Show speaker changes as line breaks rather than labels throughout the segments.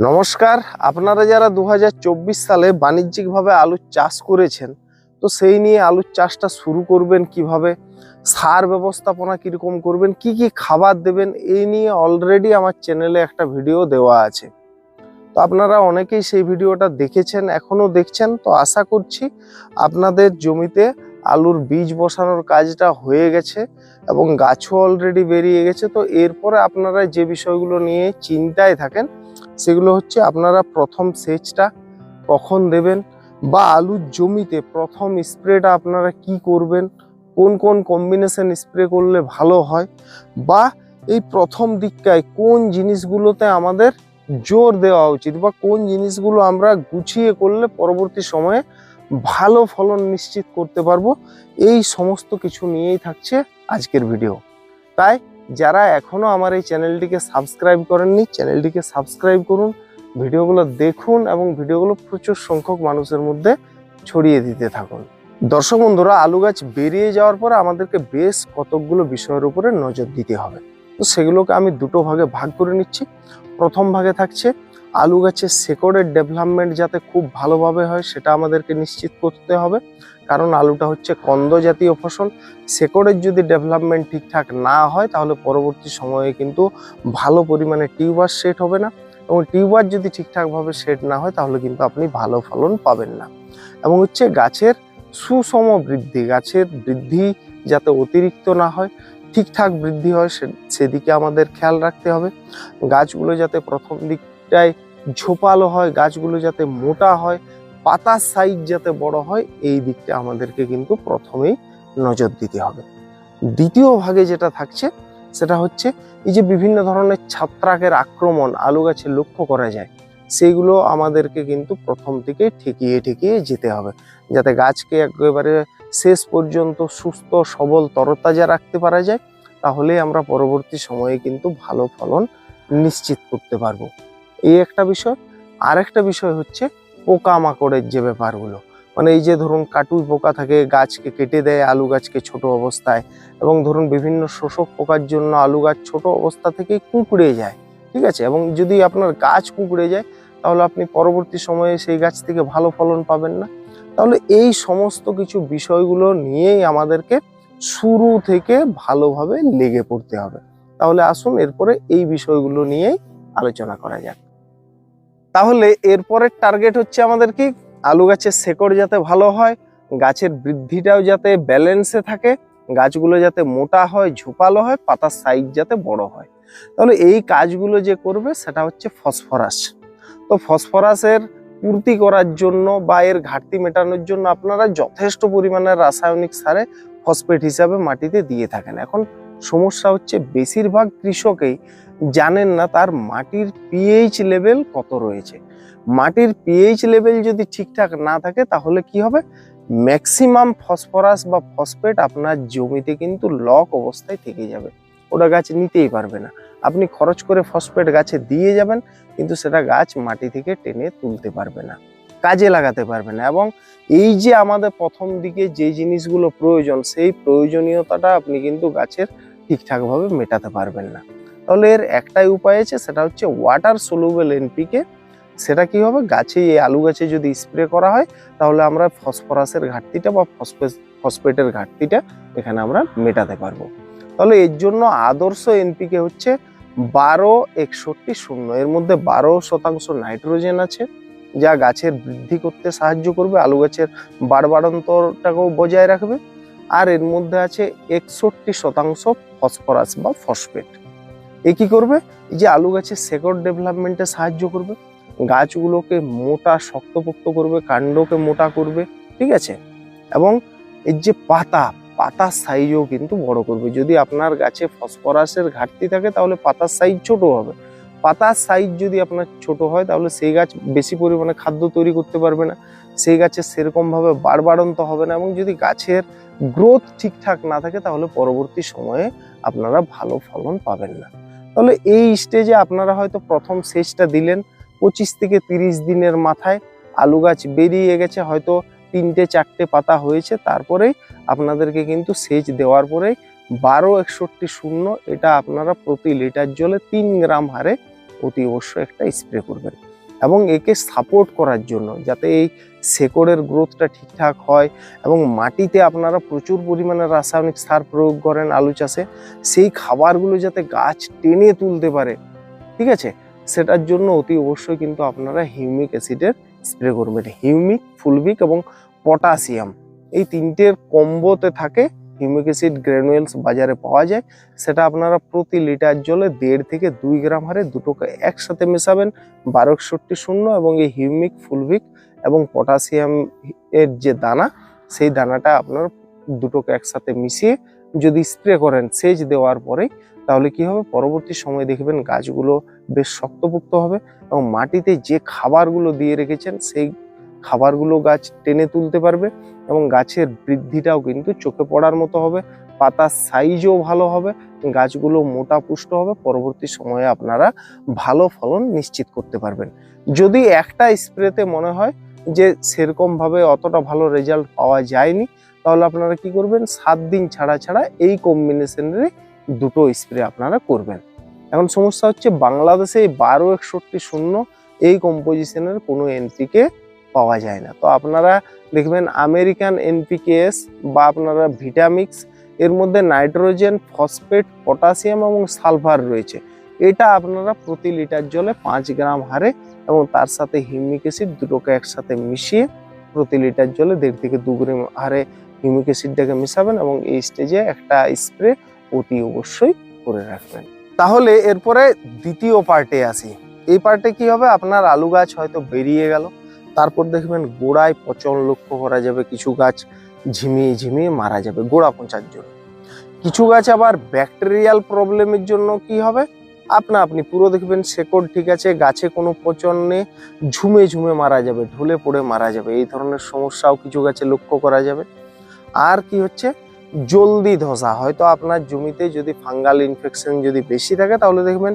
নমস্কার, আপনারা যারা দু হাজার চব্বিশ সালে বাণিজ্যিকভাবে আলুর চাষ করেছেন, তো সেই নিয়ে আলুর চাষটা শুরু করবেন কীভাবে, সার ব্যবস্থাপনা কীরকম করবেন, কি কি খাবার দেবেন, এই নিয়ে অলরেডি আমার চ্যানেলে একটা ভিডিও দেওয়া আছে। তো আপনারা অনেকেই সেই ভিডিওটা দেখেছেন এখনও দেখছেন, তো আশা করছি আপনাদের জমিতে আলুর বীজ বসানোর কাজটা হয়ে গেছে এবং গাছও অলরেডি বেরিয়ে গেছে, তো এরপরে আপনারা যে বিষয়গুলো নিয়ে চিন্তায় থাকেন সেগুলো হচ্ছে আপনারা প্রথম সেচটা কখন দেবেন বা আলুর জমিতে প্রথম স্প্রেটা আপনারা কি করবেন, কোন কোন কম্বিনেশন স্প্রে করলে ভালো হয় বা এই প্রথম দিকটায় কোন জিনিসগুলোতে আমাদের জোর দেওয়া উচিত বা কোন জিনিসগুলো আমরা গুছিয়ে করলে পরবর্তী সময়ে ভালো ফলন নিশ্চিত করতে পারব, এই সমস্ত কিছু নিয়েই থাকছে আজকের ভিডিও তাই যারা এখনও আমার এই চ্যানেলটিকে সাবস্ক্রাইব করেননি, চ্যানেলটিকে সাবস্ক্রাইব করুন, ভিডিওগুলো দেখুন এবং ভিডিওগুলো প্রচুর সংখ্যক মানুষের মধ্যে ছড়িয়ে দিতে থাকুন। দর্শক বন্ধুরা, আলু গাছ বেরিয়ে যাওয়ার পরে আমাদেরকে বেশ কতকগুলো বিষয়ের উপরে নজর দিতে হবে। তো সেগুলোকে আমি দুটো ভাগে ভাগ করে নিচ্ছি। প্রথম ভাগে থাকছে আলু গাছের শেকড়ের ডেভেলপমেন্ট যাতে খুব ভালোভাবে হয়, সেটা আমাদেরকে নিশ্চিত করতে হবে। কারণ আলুটা হচ্ছে কন্দ জাতীয় ফসল। শেকড়ের যদি ডেভেলপমেন্ট ঠিকঠাক না হয়, তাহলে পরবর্তী সময়ে কিন্তু ভালো পরিমাণে টিউবার সেট হবে না। এবং টিউবার যদি ঠিকঠাকভাবে সেট না হয়, তাহলে কিন্তু আপনি ভালো ফলন পাবেন না। এবং হচ্ছে গাছের সুষম বৃদ্ধি, গাছের বৃদ্ধি যাতে অতিরিক্ত না হয়, ঠিকঠাক বৃদ্ধি হয় সেদিকে আমাদের খেয়াল রাখতে হবে। গাছগুলো যাতে প্রথম দিকটায় ঝোপালো হয়, গাছগুলো যাতে মোটা হয় পাতার সাইজ যাতে বড় হয়, এই দিকটা আমাদেরকে কিন্তু প্রথমেই নজর দিতে হবে। দ্বিতীয় ভাগে যেটা থাকছে, সেটা হচ্ছে এই যে বিভিন্ন ধরনের ছত্রাকের আক্রমণ আলু গাছে লক্ষ্য করা যায় সেইগুলো আমাদেরকে কিন্তু প্রথম থেকে ঠেকিয়ে ঠেকিয়ে যেতে হবে। যাতে গাছকে একেবারে শেষ পর্যন্ত সুস্থ, সবল, তরতাজা রাখতে পারা যায়, তাহলে আমরা পরবর্তী সময়ে কিন্তু ভালো ফলন নিশ্চিত করতে পারব। এই একটা বিষয়। আরেকটা বিষয় হচ্ছে পোকামাকড়ের যে ব্যাপারগুলো। মানে এই যে ধরুন কাটুই পোকা থাকে, গাছকে কেটে দেয় আলু গাছকে ছোট অবস্থায় এবং ধরুন বিভিন্ন শোষক পোকার জন্য আলু গাছ ছোট অবস্থা থেকে কুঁকড়ে যায়, ঠিক আছে? এবং যদি আপনার গাছ কুঁকড়ে যায়, তাহলে আপনি পরবর্তী সময়ে সেই গাছ থেকে ভালো ফলন পাবেন না। তাহলে এই সমস্ত কিছু বিষয়গুলো নিয়েই আমাদেরকে শুরু থেকে ভালোভাবে লেগে পড়তে হবে। তাহলে আসুন, এরপরে এই বিষয়গুলো নিয়েই আলোচনা করা যাক। তাহলে এরপরের টার্গেট হচ্ছে আমাদের কি? আলু গাছের শেকড় যাতে ভালো হয়, গাছের বৃদ্ধিটাও যাতে ব্যালেন্সে থাকে, গাছগুলো যাতে মোটা হয়, ঝোপালো হয়, পাতার সাইজ যাতে বড় হয়। তাহলে এই কাজগুলো যে করবে সেটা হচ্ছে ফসফরাস তো ফসফরাসের পূর্তি করার জন্য বা এর ঘাটতি মেটানোর জন্য আপনারা যথেষ্ট পরিমাণে রাসায়নিক সারে ফসফেট হিসাবে মাটিতে দিয়ে থাকেন। এখন সমস্যা হচ্ছে বেশিরভাগ কৃষকেই জানেন না তার মাটির পিএইচ লেভেল কত রয়েছে। মাটির পিএইচ লেভেল যদি ঠিকঠাক না থাকে তাহলে কি হবে? ম্যাক্সিমাম ফসফরাস বা ফসফেট আপনার জমিতে কিন্তু লক অবস্থায় থেকে যাবে। ওটা গাছ নিতেই পারবে না। আপনি খরচ করে ফসফেট গাছে দিয়ে যাবেন, কিন্তু সেটা গাছ মাটি থেকে টেনে তুলতে পারবে না, কাজে লাগাতে পারবে না এবং এই যে আমাদের প্রথম দিকে যে জিনিসগুলো প্রয়োজন, সেই প্রয়োজনীয়তাটা আপনি কিন্তু গাছের ঠিকঠাকভাবে মেটাতে পারবেন না। তাহলে এর একটাই উপায় আছে, সেটা হচ্ছে ওয়াটার সলুবেল এনপিকে সেটা কি হবে? গাছে, এই আলু গাছে যদি স্প্রে করা হয়, তাহলে আমরা ফসফরাসের ঘাটতিটা বা ফসফেট ফসফেটের ঘাটতিটা এখানে আমরা মেটাতে পারব। তাহলে এর জন্য আদর্শ এনপিকে হচ্ছে বারো একষট্টি শূন্য। এর মধ্যে বারো শতাংশ নাইট্রোজেন আছে, যা গাছের বৃদ্ধি করতে সাহায্য করবে, আলু গাছের বাড়বাড়ন্তরটাকেও বজায় রাখবে। আর এর মধ্যে আছে একষট্টি শতাংশ ফসফরাস বা ফসফেট। এ কি করবে? এই যে আলু গাছের শেকড় ডেভেলপমেন্টে সাহায্য করবে। গাছগুলোকে মোটা, শক্তপোক্ত করবে, কাণ্ডকে মোটা করবে, ঠিক আছে? এবং এর যে পাতা, পাতার সাইজও কিন্তু বড় করবে। যদি আপনার গাছে ফসফরাসের ঘাটতি থাকে, তাহলে পাতার সাইজ ছোট হবে। পাতার সাইজ যদি আপনার ছোট হয়, তাহলে সেই গাছ বেশি পরিমাণে খাদ্য তৈরি করতে পারবে না। সেই গাছের সেরকমভাবে বাড়বাড়ন্ত হবে না এবং যদি গাছের গ্রোথ ঠিকঠাক না থাকে তাহলে পরবর্তী সময়ে আপনারা ভালো ফলন পাবেন না। তাহলে এই স্টেজে আপনারা হয়তো প্রথম সেচটা দিলেন, পঁচিশ থেকে তিরিশ দিনের মাথায় আলু গাছ বেরিয়ে গেছে, হয়তো তিনটে চারটে পাতা হয়েছে, তারপরেই আপনাদেরকে কিন্তু সেচ দেওয়ার পরেই বারো একষট্টি শূন্য এটা আপনারা প্রতি লিটার জলে তিন গ্রাম হারে অতি অবশ্যই একটা স্প্রে করবেন। এবং একে সাপোর্ট করার জন্য যাতে এই শেকড়ের গ্রোথটা ঠিকঠাক হয় এবং মাটিতে আপনারা প্রচুর পরিমাণে রাসায়নিক সার প্রয়োগ করেন আলু চাষে, সেই খাবারগুলো যাতে গাছ টেনে তুলতে পারে, ঠিক আছে? সেটার জন্য অতি অবশ্যই কিন্তু আপনারা হিউমিক অ্যাসিডের স্প্রে করবেন। হিউমিক ফুলবিক এবং পটাশিয়াম এই তিনটের কম্বোতে থাকে হিউমিক অ্যাসিড গ্র্যানুয়েলস বাজারে পাওয়া যায়। সেটা আপনারা প্রতি লিটার জলে দেড় থেকে দুই গ্রাম হারে দুটোকে একসাথে মেশাবেন। বারো একষট্টি শূন্য এবং এই হিউমিক ফুলভিক এবং পটাশিয়াম এর যে দানা, সেই দানাটা আপনার দুটোকে একসাথে মিশিয়ে যদি স্প্রে করেন সেচ দেওয়ার পরেই, তাহলে কি হবে? পরবর্তী সময় দেখবেন গাছগুলো বেশ শক্তপোক্ত হবে এবং মাটিতে যে খাবারগুলো দিয়ে রেখেছেন, সেই খাবারগুলো গাছ টেনে তুলতে পারবে এবং গাছের বৃদ্ধিটাও কিন্তু চোখে পড়ার মতো হবে, পাতার সাইজও ভালো হবে, গাছগুলো মোটা পুষ্ট হবে, পরবর্তী সময়ে আপনারা ভালো ফলন নিশ্চিত করতে পারবেন। যদি একটা স্প্রেতে মনে হয় যে সেরকমভাবে অতটা ভালো রেজাল্ট পাওয়া যায়নি, তাহলে আপনারা কি করবেন? সাত দিন ছাড়া ছাড়া এই কম্বিনেশনেরই দুটো স্প্রে আপনারা করবেন। এখন সমস্যা হচ্ছে বাংলাদেশে বারো একষট্টি শূন্য এই কম্পোজিশনের কোনো এনপিকে পাওয়া যায় না। তো আপনারা দেখবেন আমেরিকান এনপিকেএস বা আপনারা ভিটামিক্স, এর মধ্যে নাইট্রোজেন, ফসফেট, পটাশিয়াম এবং সালফার রয়েছে। এটা আপনারা প্রতি লিটার জলে পাঁচ গ্রাম হারে এবং তার সাথে হিউমিক অ্যাসিড দুটোকে একসাথে মিশিয়ে প্রতি লিটার জলে দেড় থেকে দু গ্রাম হারে হিউমিক অ্যাসিডটাকে মিশাবেন এবং এই স্টেজে একটা স্প্রে অতি অবশ্যই করে রাখবেন। তাহলে এরপরে দ্বিতীয় পার্টে আসি। এই পার্টে কি হবে? আপনার আলু গাছ হয়তো বেরিয়ে গেল। তারপর দেখবেন গোড়ায় পচন লক্ষ্য করা যাবে, কিছু গাছ ঝিমিয়ে ঝিমিয়ে মারা যাবে, গোড়া পচার জন্য। কিছু গাছ আবার ব্যাকটেরিয়াল প্রবলেমের জন্য কি হবে? আপনা আপনি পুরো দেখবেন শেকড় ঠিক আছে, গাছে কোনো পচন ঝুমে ঝুমে মারা যাবে, ঢুলে পড়ে মারা যাবে, এই ধরনের সমস্যাও কিছু গাছে লক্ষ্য করা যাবে। আর কি হচ্ছে? জলদি ধসা, হয়তো আপনার জমিতে যদি ফাঙ্গাল ইনফেকশন যদি বেশি থাকে, তাহলে দেখবেন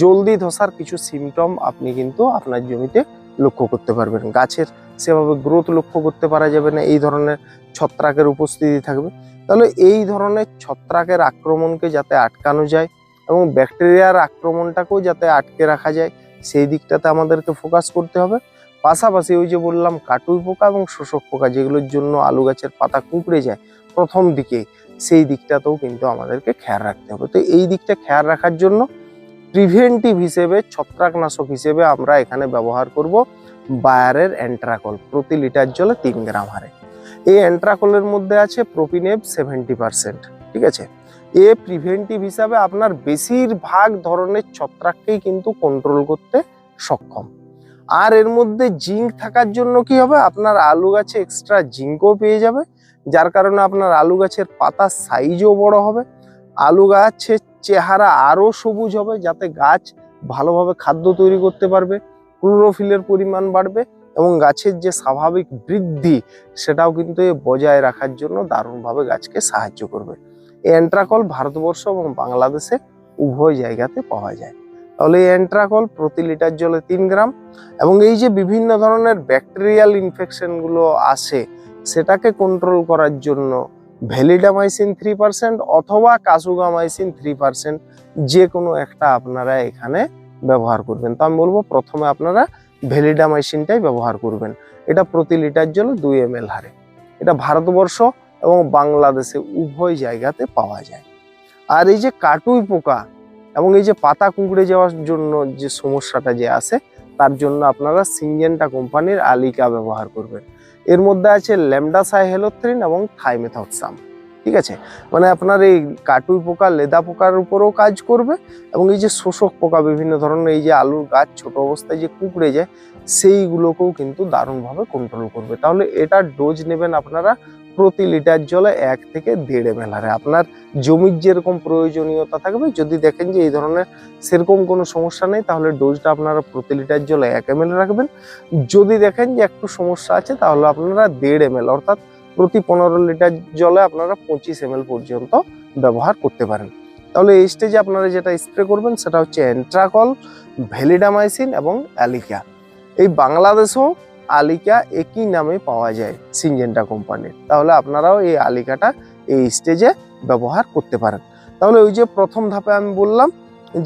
জলদি ধসার কিছু সিমটম আপনি কিন্তু আপনার জমিতে লক্ষ্য করতে পারবেন। গাছের সেভাবে গ্রোথ লক্ষ্য করতে পারা যাবে না, এই ধরনের ছত্রাকের উপস্থিতি থাকবে। তাহলে এই ধরনের ছত্রাকের আক্রমণকে যাতে আটকানো যায় এবং ব্যাকটেরিয়ার আক্রমণটাকেও যাতে আটকে রাখা যায়, সেই দিকটাতে আমাদেরকে ফোকাস করতে হবে। পাশাপাশি ওই যে বললাম, কাটুই পোকা এবং শোষক পোকা যেগুলোর জন্য আলু গাছের পাতা কুঁকড়ে যায় প্রথম দিকে সেই দিকটাতেও কিন্তু আমাদেরকে খেয়াল রাখতে হবে। তো এই দিকটা খেয়াল রাখার জন্য প্রিভেন্টিভ হিসেবে, ছত্রাকনাশক হিসেবে আমরা এখানে ব্যবহার করব বায়ারের অ্যান্ট্রাকল প্রতি লিটার জলে তিন গ্রাম হারে। এই অ্যান্ট্রাকলের মধ্যে আছে প্রোপিনেভ সেভেন্টি পার্সেন্ট, ঠিক আছে? এ প্রিভেন্টিভ হিসাবে আপনার বেশিরভাগ ধরনের ছত্রাককেই কিন্তু কন্ট্রোল করতে সক্ষম। আর এর মধ্যে জিঙ্ক থাকার জন্য কি হবে? আপনার আলু গাছে এক্সট্রা জিঙ্কও পেয়ে যাবে, যার কারণে আপনার আলু গাছের পাতার সাইজও বড় হবে। আলু গাছের চেহারা আরও সবুজ হবে যাতে গাছ ভালোভাবে খাদ্য তৈরি করতে পারবে, ক্লোরোফিলের পরিমাণ বাড়বে এবং গাছের যে স্বাভাবিক বৃদ্ধি সেটাও কিন্তু বজায় রাখার জন্য দারুণভাবে গাছকে সাহায্য করবে। এই অ্যান্ট্রাকল ভারতবর্ষ এবং বাংলাদেশে উভয় জায়গাতে পাওয়া যায়। তাহলে এই অ্যান্ট্রাকল প্রতি লিটার জলে তিন গ্রাম এবং এই যে বিভিন্ন ধরনের ব্যাকটেরিয়াল ইনফেকশনগুলো আসে সেটাকে কন্ট্রোল করার জন্য ভ্যালিডামাইসিন থ্রি পার্সেন্ট অথবা কাসুগামাইসিন থ্রি পার্সেন্ট যে কোনো একটা আপনারা এখানে ব্যবহার করবেন। তো আমি বলব প্রথমে আপনারা ভ্যালিডামাইসিনটাই ব্যবহার করবেন। এটা প্রতি লিটার জন্য দুই এম হারে। এটা ভারতবর্ষ এবং বাংলাদেশে উভয় জায়গাতে পাওয়া যায়। আর এই যে কাটুই পোকা এবং এই যে পাতা কুঁকড়ে যাওয়ার জন্য যে সমস্যাটা যে আসে তার জন্য আপনারা সিনজেন্টা কোম্পানির আলিকা ব্যবহার করবেন। এর মধ্যে আছে ল্যামডাসাই হেলোথ্রিন এবং থাইমেথক্সাম। ঠিক আছে? মানে আপনার এই কাটুই পোকা, লেদা পোকার উপরেও কাজ করবে এবং এই যে শোষক পোকা, বিভিন্ন ধরনের এই যে আলুর গাছ, ছোট অবস্থায় যে কুঁকড়ে যায়, সেইগুলোকেও কিন্তু দারুণভাবে কন্ট্রোল করবে। তাহলে এটার ডোজ নেবেন আপনারা প্রতি লিটার জলে এক থেকে দেড় এম আপনার জমির যেরকম প্রয়োজনীয়তা থাকবে, যদি দেখেন যে এই ধরনের সেরকম কোনো সমস্যা নেই, তাহলে ডোজটা আপনারা প্রতি লিটার জলে এক এম রাখবেন। যদি দেখেন যে একটু সমস্যা আছে, তাহলে আপনারা দেড় এম অর্থাৎ প্রতি পনেরো লিটার জলে আপনারা পঁচিশ এম পর্যন্ত ব্যবহার করতে পারেন। তাহলে এই স্টেজে আপনারা যেটা স্প্রে করবেন, সেটা হচ্ছে অ্যান্ট্রাকল ভ্যালিডামাইসিন এবং অ্যালিকা এই বাংলাদেশেও আলিকা একই নামে পাওয়া যায় সিনজেন্টা কোম্পানির। তাহলে আপনারাও এই আলিকাটা এই স্টেজে ব্যবহার করতে পারেন। তাহলে ওই যে প্রথম ধাপে আমি বললাম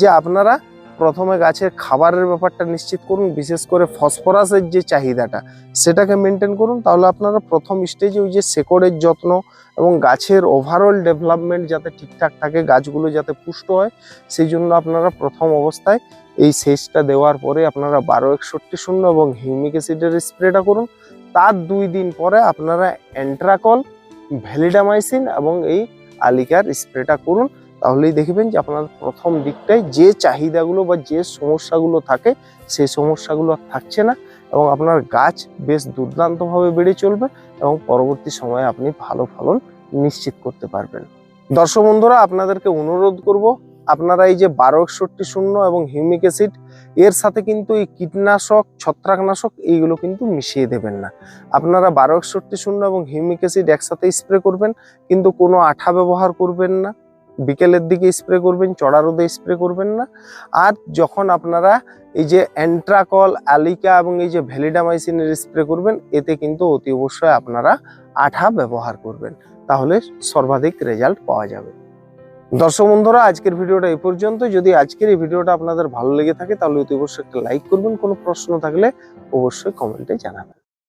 যে আপনারা প্রথমে গাছের খাবারের ব্যাপারটা নিশ্চিত করুন, বিশেষ করে ফসফরাসের যে চাহিদাটা, সেটাকে মেনটেন করুন। তাহলে আপনারা প্রথম স্টেজে ওই যে শেকড়ের যত্ন এবং গাছের ওভারঅল ডেভেলপমেন্ট যাতে ঠিকঠাক থাকে, গাছগুলো যাতে পুষ্ট হয়, সেই জন্য আপনারা প্রথম অবস্থায় এই সেচটা দেওয়ার পরে আপনারা বারো একষট্টি শূন্য এবং হিউমিক অ্যাসিডের স্প্রেটা করুন। তার দুই দিন পরে আপনারা অ্যান্ট্রাকল ভ্যালিডামাইসিন এবং এই আলিকার স্প্রেটা করুন। তাহলেই দেখবেন যে আপনার প্রথম দিকটায় যে চাহিদাগুলো বা যে সমস্যাগুলো থাকে, সেই সমস্যাগুলো আর থাকছে না এবং আপনার গাছ বেশ দুর্দান্তভাবে বেড়ে চলবে এবং পরবর্তী সময়ে আপনি ভালো ফলন নিশ্চিত করতে পারবেন। দর্শক বন্ধুরা, আপনাদেরকে অনুরোধ করব আপনারা এই যে বারো একষট্টি শূন্য এবং হিউমিক অ্যাসিড, এর সাথে কিন্তু এই কীটনাশক, ছত্রাকনাশক, এইগুলো কিন্তু মিশিয়ে দেবেন না। আপনারা বারো একষট্টি শূন্য এবং হিউমিক অ্যাসিড একসাথে স্প্রে করবেন, কিন্তু কোনো আঠা ব্যবহার করবেন না। বিকেলের দিকে স্প্রে করবেন, চড়া রোদে স্প্রে করবেন না। আর যখন আপনারা এই যে অ্যান্ট্রাকল, অ্যালিকা এবং এই যে ভ্যালিডামাইসিনের স্প্রে করবেন, এতে কিন্তু অতি অবশ্যই আপনারা আঠা ব্যবহার করবেন। তাহলে সর্বাধিক রেজাল্ট পাওয়া যাবে। দর্শক বন্ধুরা, আজকের ভিডিওটা এই পর্যন্ত যদি আজকের এই ভিডিওটা আপনাদের ভালো লেগে থাকে, তাহলে অতি অবশ্যই একটা লাইক করবেন। কোনো প্রশ্ন থাকলে অবশ্যই কমেন্টে জানাবেন।